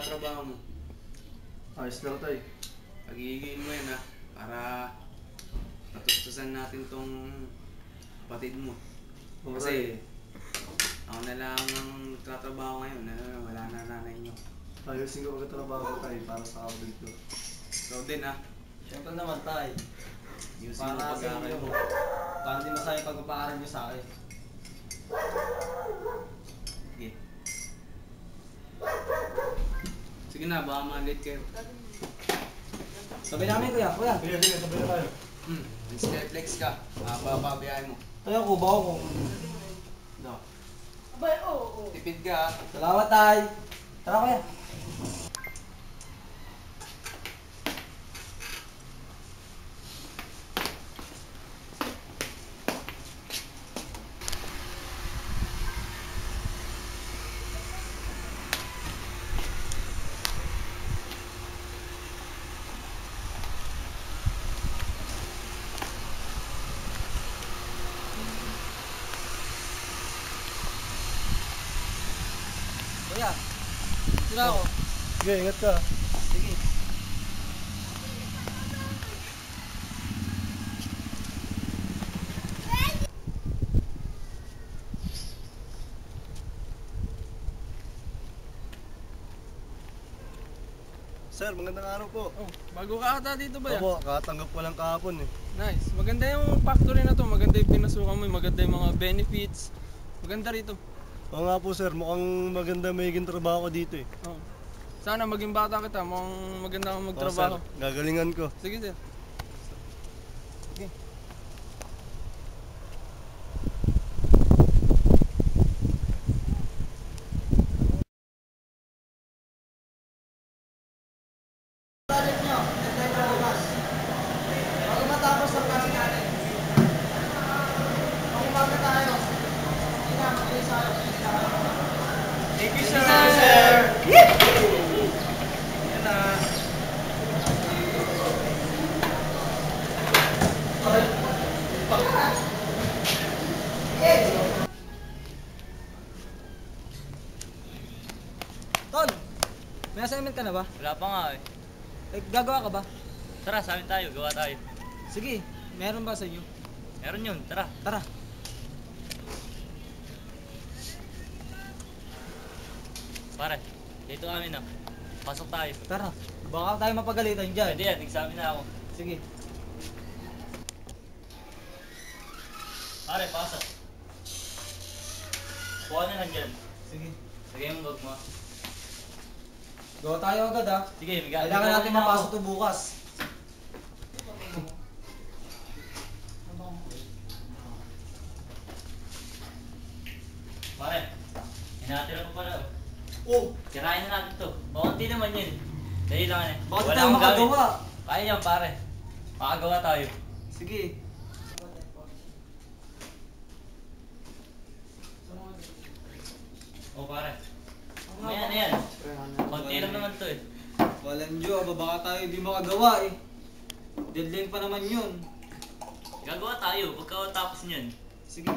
trabaho mo? Ayos lang tay. Pagiging mo yan ha, para matustusan natin tong kapatid mo. Kasi ako na lang ang tatrabaho ngayon, ano, wala na nanay niyo. Ayusin ko pagkatrabaho ko tay para sa kapatid ko. Ikaw din ha, Siyempre naman tay. yusin mo pag-aaral mo. Para hindi masayang pagpapaaral niyo sa akin. Sige na, baka ma-late kayo. Sabi namin kuya, kuya. Sige, sige, sabay na tayo. Hmm, flex ka. Mapapabiyahe mo. Tayo ko, bako ko. No. Abay, oo, oo. Tipid ka. Salamat tay. Tara. Kuya. Sila ako. Sige, ingat ka. Sige. Sir, magandang araw po. Oh, bago ka ata dito ba yan? Opo, katanggap ko lang kahapon eh. Nice. Maganda yung factory na to. Maganda yung pinasukan mo. Maganda yung mga benefits. Maganda rito. Oo nga po sir, mukhang maganda may trabaho ko dito eh. Oh. Sana maging bata kita. Mukhang maganda Oo, magtrabaho. sir, gagalingan ko. Sige, sir. Project nyo, hintay ko bukas. Bago matapos ang klase natin. Mag-umaga tayo. Hindi na, mag-ilis tayo. Thank you, sir! Yan na. Tol, may assignment ka na ba? Wala pa nga eh. Eh, gagawa ka ba? Tara, sa amin tayo, gawa tayo. Sige, meron ba sa inyo? Meron yun, tara. Tara. Pare, dito kami na. Pasok tayo. Tara. Baka tayo mapagalitan dyan. Pwede yan, examine na ako. Sige. Pare, pasok. Kuha na lang dyan. Sige. Lagay mo bag mo. Gawa tayo agad ha. Sige, bigat. Kailangan natin mapasok to bukas. Pare, hinatira ko pala. Oh, Kirain na natin to. Bakunti naman yun. Dali lang yan. bakit Wala tayo akong gamit. makagawa? Kaya yan, pare. Makagawa tayo. Sige. O pare. Mamaya na yan. Konti lang naman to eh. Walang Diyo, aba baka tayo hindi makagawa eh. Deadline pa naman yun. Gagawa tayo pagkatapos niyan. Sige.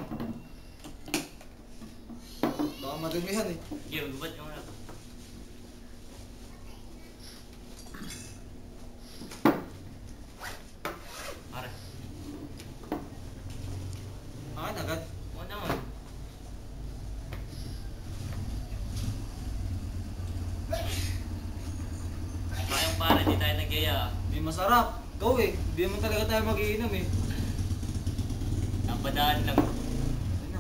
Baka madamihan eh. Sige, magbubat ka muna. Pare, Akin agad. huwag naman. Sayang pare, di tayo nagaya. Di masarap. Go eh. Di naman talaga tayo magiinom eh. Napadaan lang. Na.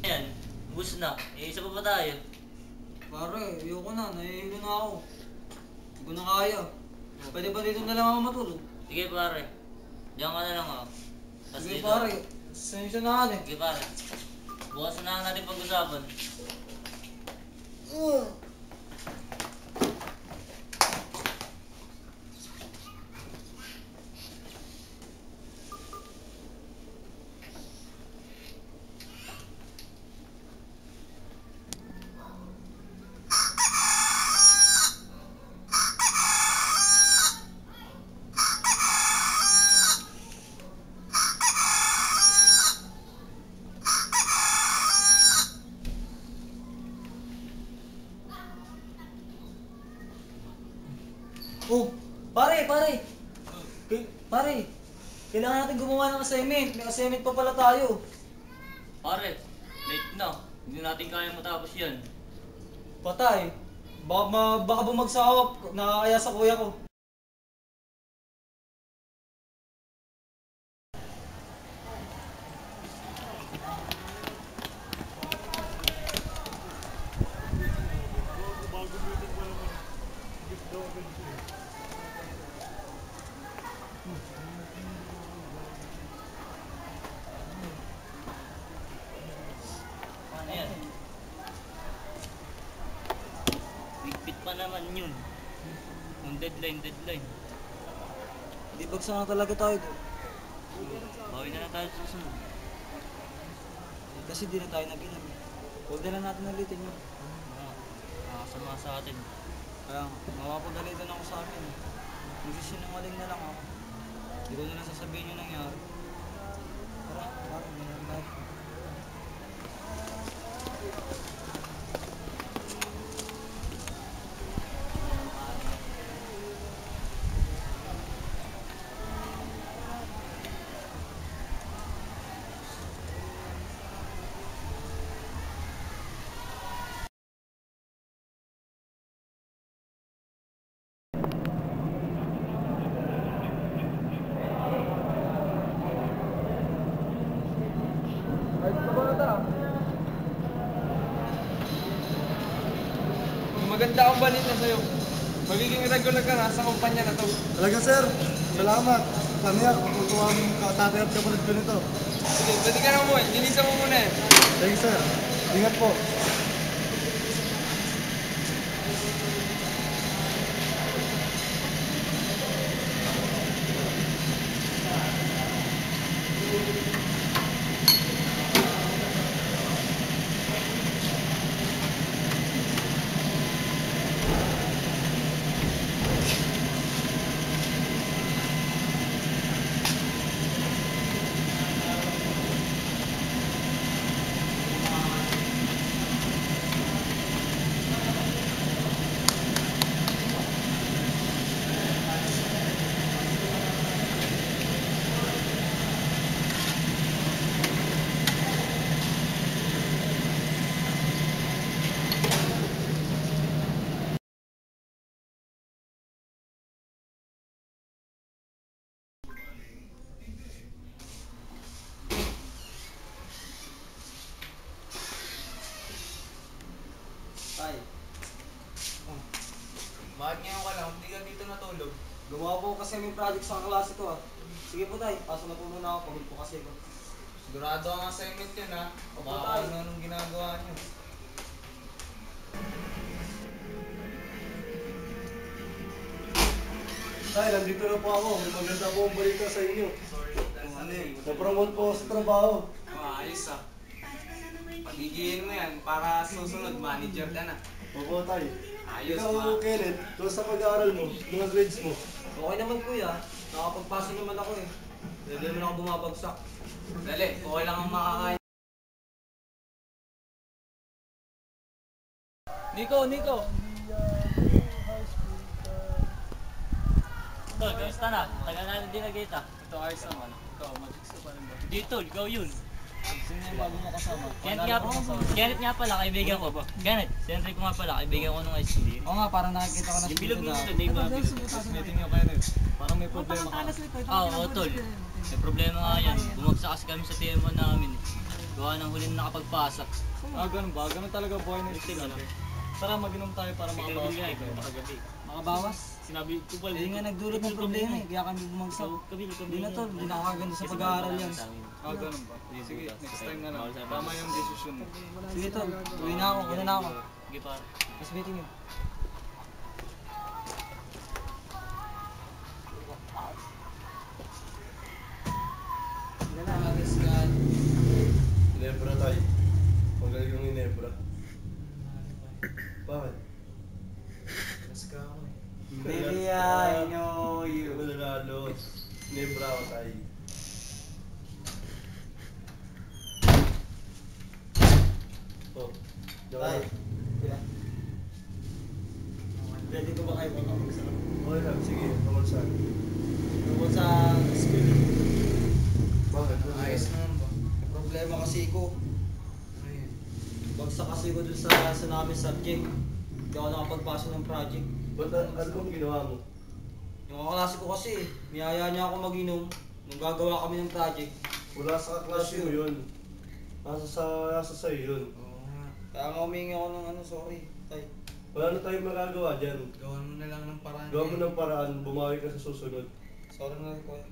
Ayan, ubus na. Eh, isa pa ba tayo? Pare, ayoko na. Nahihilo na ako. Hindi ko na kaya. Pwede ba dito na lang ako matulog? Sige pare. Diyan ka na lang ako. Tas Sige dito. pare. Sensya na ka eh. Sige pare. Bukas na natin pag-usapan. Oh, pare, pare. K- pare, kailangan natin gumawa ng assignment. May assignment pa pala tayo. Pare, late na. Hindi natin kaya matapos yan. Patay. Baka, ma, baka bumagsak ako. Nakakaya sa kuya ko. Yun. Yung deadline, deadline. Di bagsak na talaga tayo. Bawi na lang tayo sa susunod. Kasi di na tayo nag-inam. Huwag na lang natin ulitin yun. Nakakasama sa atin. Kaya nga, mapapagalitan ako sa akin. Nagsisinungaling na lang ako. Hindi ko na lang sasabihin yung nangyari. Tara, parang ganun tayo. Maganda akong balita sa'yo. Magiging regular ka na sa kumpanya na to. Talaga sir, salamat. Mamaya, kukuha mo ka tatay at kapatid ko nito. Sige, pwede ka na mo. Linisan mo muna eh. Thank you sir. Ingat po. Tay, Bakit ngayon ka lang? Hindi ka dito natulog. Gumawa po kasi may project sa klase ko ah. Sige po tay, pasok na po muna ako. Pagod po kasi ako. Sigurado ang assignment yun ha. Opo, Baka ano nung ginagawa niyo. Tay, nandito na po ako. May maganda po ang balita sa inyo. Ano eh? Na-promote po ako sa trabaho. Oh, ayos ah. Pagigilin mo yan para susunod manager ka na. Opo tay. Ayos Ikaw, ma. Kenneth, doon sa pag-aaral mo, mga grades mo. Okay naman kuya, nakapagpasa naman ako eh. Hindi naman ako bumabagsak. Dali, okay lang ang makakain. Nico, Nico! Tol, kamusta na? Tagal na din nagkita. Ito ayos naman. Ikaw, ka pa rin ba? Di tol, ikaw yun. Sino yung bago mo kasama? Kenneth nga, Kenneth nga pala, kaibigan ko. Kenneth, si Enrico nga pala, kaibigan ko nung school. Oo nga, parang nakikita ko na Yung bilog minsan, di ba? Meeting niyo kayo rin. Parang may problema ka. Oo, oo, tol. May problema nga yan. Bumagsak kasi kami sa TM1 namin. Gawa ng huli na nakapagpasa. Ah, ganun ba? Ganun talaga buhay na Ito. Tara, mag-inom tayo para eh, tayo. makagabi. Makabawas? Sinabi ko pala. Hindi nga nagdulot ng problema eh, kaya kami bumagsak. So, kabil, kabil. Hindi na tol, hindi nakakaganda sa pag-aaral yan. Ah, ganun ba? Sige, next time na lang. Tama yung decision mo. Sige tol, uwi na ako, una na ako. Sige pa. Mas meeting yun. Inebra tayo. Magaling yung Inebra. Bakit? Mas ka ako eh. Baby, I know you. Mananalo. Inebra ako tayo. Oh. Diyan ka. Tay. Sila. Pwede ko ba kayo makapagsabi? Okay lang, sige. Tungkol saan? Tungkol sa school. Bakit? Ayos naman ba? Problema kasi ko. Ayun. Bagsak kasi ko dun sa, sa namin subject. Hindi ako nakapagpasa ng project. Ba't ano bang ginawa mo? Yung kaklase ko kasi, niyaya niya ako mag-inom nung gagawa kami ng project. Wala sa kaklase mo yun. Nasa sa, nasa sa'yo yun. Oo nga. Kaya nga humingi ako ng ano, sorry. Tay. Wala na tayong magagawa dyan. Gawan mo na lang ng paraan. Gawa mo ng paraan, bumawi ka sa susunod. Sorry na rin kuya.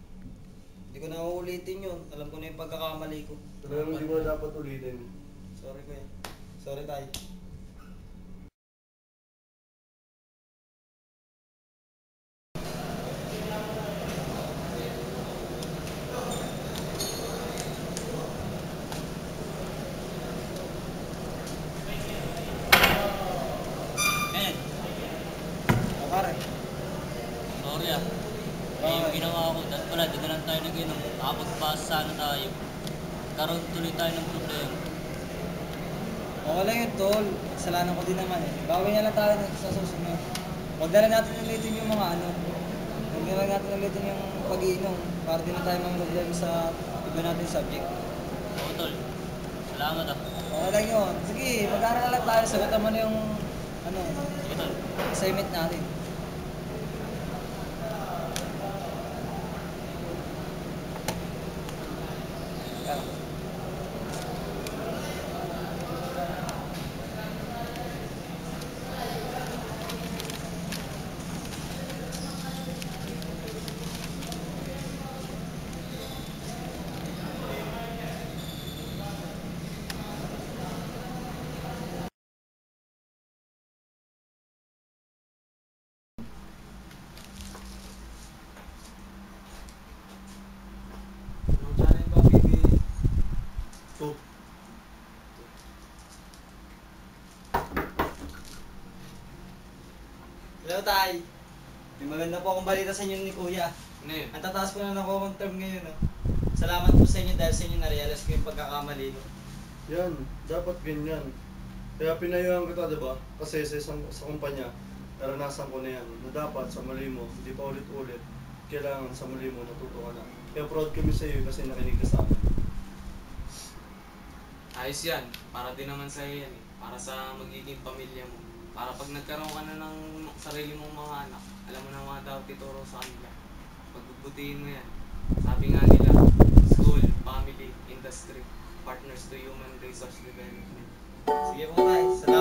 Hindi ko na uulitin yun. Alam ko na yung pagkakamali ko. Talagang hindi mo dapat ulitin. Sorry kuya. Sorry tay. Eh, Oh, pare. sorry ah. Eh, yung ginawa ko, dahil pala, di na lang tayo nag-inom. Nakapagpasa sana tayo. Karoon tuloy tayo ng problema. Okay lang yun, tol. Kasalanan ko din naman eh. Bawi na lang tayo sa susunod. Huwag na lang natin ulitin yung mga ano. Huwag na lang natin ulitin yung pag-iinom. Para di na tayo mga problema sa iba natin subject. Oo, tol. Salamat ah. Okay lang yun. Sige, mag-aaral lang tayo. Sagutan mo na yung ano, assignment natin. Tara. Anong channel ba, baby? To. Hello, Tay. May maganda po akong balita sa inyo ni Kuya. Ano yun? Ang tataas ko na nakuha term ngayon. No? Salamat po sa inyo dahil sa inyo na-realize ko yung pagkakamali ko. Yan, dapat ganyan. Kaya pinayuhan kita, di ba? Kasi sa isang sa kumpanya, naranasan ko na yan. Na dapat sa mali mo, hindi pa ulit-ulit. Kailangan sa mali mo, natuto ka na. Kaya proud kami sa iyo kasi nakinig ka sa amin. Ayos yan. Para din naman sa'yo yan eh. Para sa magiging pamilya mo. Para pag nagkaroon ka na ng sarili mong mga anak, alam mo na mga dapat ituro sa kanila. Pagbubutihin mo yan. Sabi nga nila, school, family, industry, partners to human resource development. Sige po, Tay. Salamat